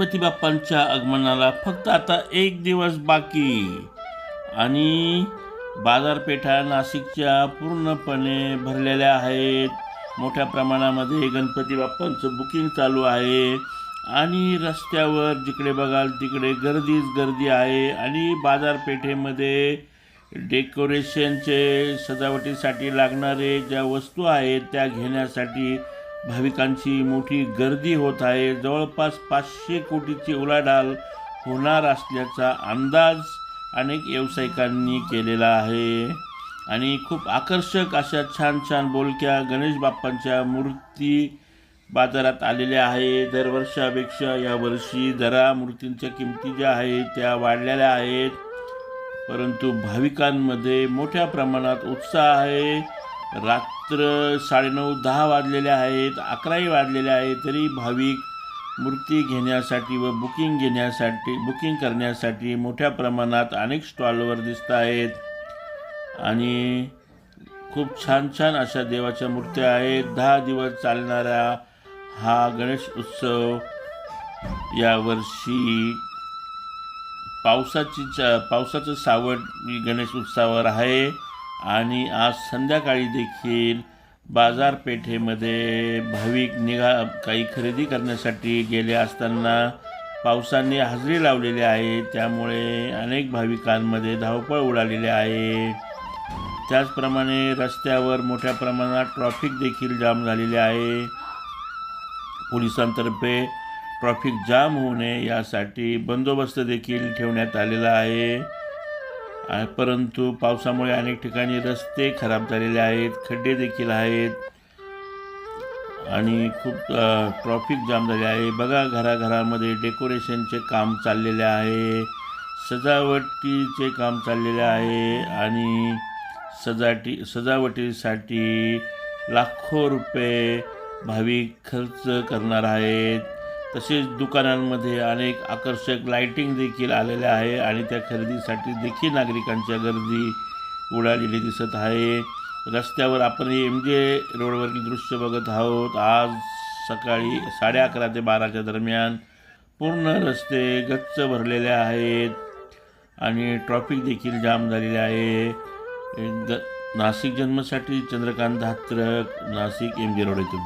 गणपती बाप्पांच्या आगमनाला फक्त आता एक दिवस बाकी. आणि बाजारपेठा नाशिकच्या पूर्णपणे भरलेल्या आहेत. मोठ्या प्रमाणामध्ये गणपती बाप्पांचं बुकिंग चालू आहे. आणि रस्त्यावर जिकडे बघाल तिकडे गर्दीच गर्दी आहे. आणि बाजारपेठेमध्ये डेकोरेशनचे सजावटीसाठी लागणारे ज्या वस्तू आहेत त्या घेण्यासाठी भाविकांची मोठी गर्दी होत आहे. जवळपास पाचशे कोटीची उलाढाल होणार असल्याचा अंदाज अनेक व्यावसायिकांनी केलेला आहे. आणि खूप आकर्षक अशा छान छान बोलक्या गणेश बाप्पांच्या मूर्ती बाजारात आलेल्या आहे. दरवर्षापेक्षा यावर्षी दरा मूर्तींच्या किमती ज्या आहेत त्या वाढलेल्या आहेत. परंतु भाविकांमध्ये मोठ्या प्रमाणात उत्साह आहे. रात्र साडेनऊ दहा वाजलेले आहेत अकराही वाजलेले आहेत तरी भाविक मूर्ती घेण्यासाठी व बुकिंग घेण्यासाठी बुकिंग करण्यासाठी मोठ्या प्रमाणात अनेक स्टॉलवर दिसत आहेत. आणि खूप छान छान अशा देवाच्या मूर्त्या आहेत. दहा दिवस चालणारा हा गणेश उत्सव यावर्षी पावसाची च पावसाचं सावट गणेश उत्सवावर आहे. आणि आज संध्याकाळी देखील बाजारपेठेमध्ये भाविक निघा काही खरेदी करण्यासाठी गेले असताना पावसाने हजेरी लावलेली आहे. त्यामुळे अनेक भाविकांमध्ये धावपळ उडालेली आहे. त्याचप्रमाणे रस्त्यावर मोठ्या प्रमाणात ट्रॉफिक देखील जाम झालेली आहे. पोलिसांतर्फे ट्रॉफिक जाम होऊ नये यासाठी बंदोबस्त देखील ठेवण्यात आलेला आहे. परंतु पावसामुळे अनेक ठिकाणी रस्ते खराब झालेले आहेत खड्डे देखील आहेत. आणि खूप ट्रॉफिक जाम झाले आहे. बघा घराघरामध्ये डेकोरेशनचे काम चाललेले आहे. सजावटीचे काम चाललेले आहे. आणि सजाटी सजावटीसाठी लाखो रुपये भाविक खर्च करणार आहेत. तसेच दुकानांमध्ये अनेक आकर्षक लाइटिंग देखील आलेल्या आहे आणि त्या खरेदीसाठी देखील नागरिकांच्या गर्दी उडालेली दिसत आहे. रस्त्यावर आपण एम जे रोडवरील दृश्य बघत आहोत. आज सकाळी साडे अकरा ते बाराच्या दरम्यान पूर्ण रस्ते गच्च भरलेले आहेत आणि ट्रॉफिक देखील जाम झालेले आहे. ग Nashik जन्मसाठी Chandrakant Dhatrak Nashik M G road येथून